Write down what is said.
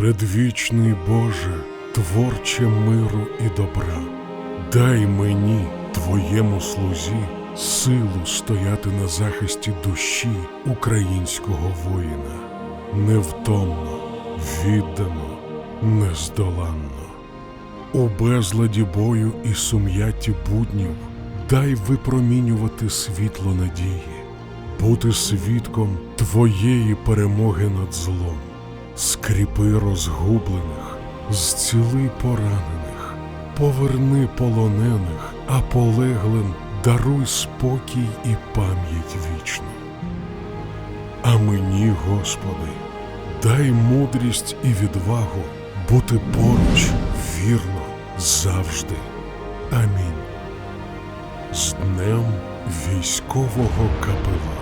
Предвічний Боже, творче миру і добра, дай мені, Твоєму слузі, силу стояти на захисті душі українського воїна, невтомно, віддано, нездоланно. У безладі бою і сум'ятті буднів дай випромінювати світло надії, бути свідком Твоєї перемоги над злом. Скріпи розгублених, зціли поранених, поверни полонених, а полеглим даруй спокій і пам'ять вічну. А мені, Господи, дай мудрість і відвагу бути поруч вірно завжди. Амінь. З Днем військового капелана.